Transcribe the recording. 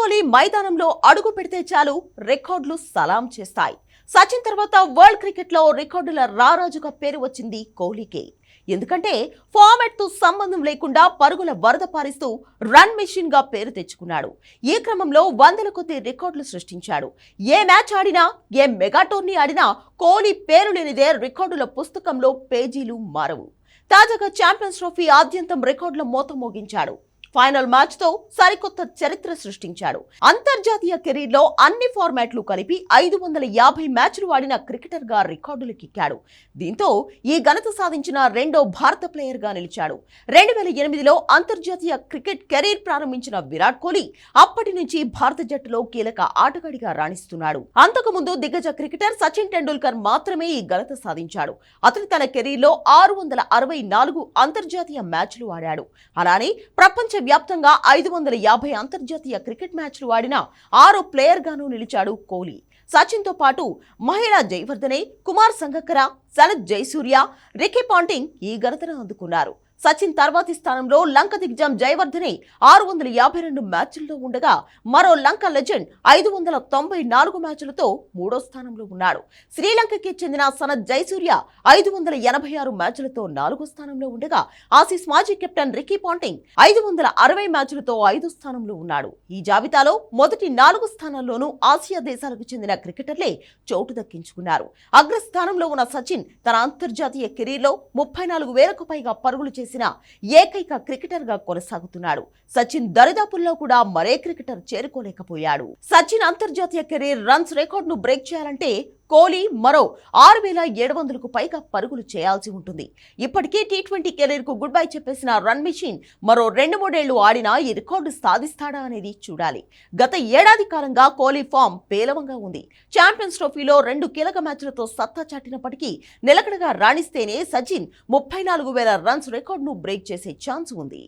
కోహ్లీ మైదానంలో అడుగు పెడితే చాలు రికార్డులు సలాం చేస్తాయి. సచిన్ తర్వాత వరల్డ్ క్రికెట్లో రికార్డుల రారాజుగా పేరు వచ్చింది కోహ్లీకి. ఎందుకంటే ఫార్మాట్తో సంబంధం లేకుండా పరుగుల వరద పారిస్తూ రన్ మెషిన్గా పేరు తెచ్చుకున్నాడు. ఈ క్రమంలో వందల కొద్ది రికార్డులు సృష్టించాడు. ఏ మ్యాచ్ ఆడినా ఏ మెగా టోర్నీ ఆడినా కోహ్లీ పేరు లేనిదే రికార్డుల పుస్తకంలో పేజీలు మారవు. తాజాగా ఛాంపియన్స్ ట్రోఫీ ఆద్యంతం రికార్డుల మోత మోగించాడు. ఫైనల్ మ్యాచ్తో సరికొత్త చరిత్ర సృష్టించాడు. అంతర్జాతీయ కెరీర్లో అన్ని ఫార్మాట్లు కలిపి ఐదు వందల యాభై మ్యాచ్లు ఆడిన క్రికెటర్గా రికార్డులకెక్కాడు దీంతో ఈ ఘనత సాధించిన రెండో భారత ప్లేయర్గా నిలిచాడు. రెండు వేల ఎనిమిదిలో అంతర్జాతీయ క్రికెట్ కెరీర్ ప్రారంభించిన విరాట్ కోహ్లీ అప్పటి నుంచి భారత జట్టులో కీలక ఆటగాడిగా రాణిస్తున్నాడు. అంతకుముందు దిగ్గజ క్రికెటర్ సచిన్ టెండూల్కర్ మాత్రమే ఈ ఘనత సాధించాడు. అతను తన కెరీర్లో ఆరు వందల అరవై నాలుగు అంతర్జాతీయ మ్యాచ్లు ఆడాడు. అలానే ప్రపంచ వ్యాప్తంగా ఐదు వందల యాభై అంతర్జాతీయ క్రికెట్ మ్యాచ్లు ఆడిన ఆరో ప్లేయర్ గాను నిలిచాడు కోహ్లీ. సచిన్తో పాటు మహిళా జయవర్ధనే కుమార్ సంగక్కర సనత్ జయసూర్య రికీ పాంటింగ్ ఈ ఘనతను అందుకున్నారు. సచిన్ తర్వాతి స్థానంలో లంక దిగ్జం జయవర్ధనే ఆరు వందల యాభై రెండు మ్యాచ్ల్లో ఉండగా మరో లంక లెజెండ్ ఐదు వందల తొంభై నాలుగు మ్యాచ్లతో మూడో స్థానంలో ఉన్నాడు. శ్రీలంకకి చెందిన సనత్ జయసూర్య ఐదు వందల ఎనభై ఆరు మ్యాచ్లతో నాలుగో స్థానంలో ఉండగా ఆసీస్ మాజీ కెప్టెన్ రికీ పాంటింగ్ ఐదు వందల అరవై మ్యాచ్లతో ఐదో స్థానంలో ఉన్నాడు. ఈ జాబితాలో మొదటి నాలుగు స్థానాల్లోనూ ఆసియా దేశాలకు చెందిన క్రికెటర్లే చోటు దక్కించుకున్నారు. అగ్రస్థానంలో ఉన్న సచిన్ తన అంతర్జాతీయ కెరీర్లో ముప్పై నాలుగు వేలకు పైగా పరుగులు చేసిన ఏకైక క్రికెటర్గా కొనసాగుతున్నాడు. సచిన్ దరిదాపుల్లో కూడా మరే క్రికెటర్ చేరుకోలేకపోయాడు. సచిన్ అంతర్జాతీయ కెరీర్ రన్స్ రికార్డును బ్రేక్ చేయాలంటే కోహ్లీ మరో ఆరు వేల ఏడు వందలకు పైగా పరుగులు చేయాల్సి ఉంటుంది. ఇప్పటికే టీ ట్వంటీ కెరీర్కు గుడ్ బై చెప్పేసిన రన్ మిషన్ మరో రెండు మూడేళ్ళు ఆడినా ఈ రికార్డు సాధిస్తాడా అనేది చూడాలి. గత ఏడాది కాలంగా కోహ్లీ ఫామ్ పేలవంగా ఉంది. ఛాంపియన్స్ ట్రోఫీలో రెండు కీలక మ్యాచ్లతో సత్తా చాటినప్పటికీ నిలకడగా రాణిస్తేనే సచిన్ ముప్పై నాలుగు వేల రన్స్ రికార్డును బ్రేక్ చేసే ఛాన్స్ ఉంది.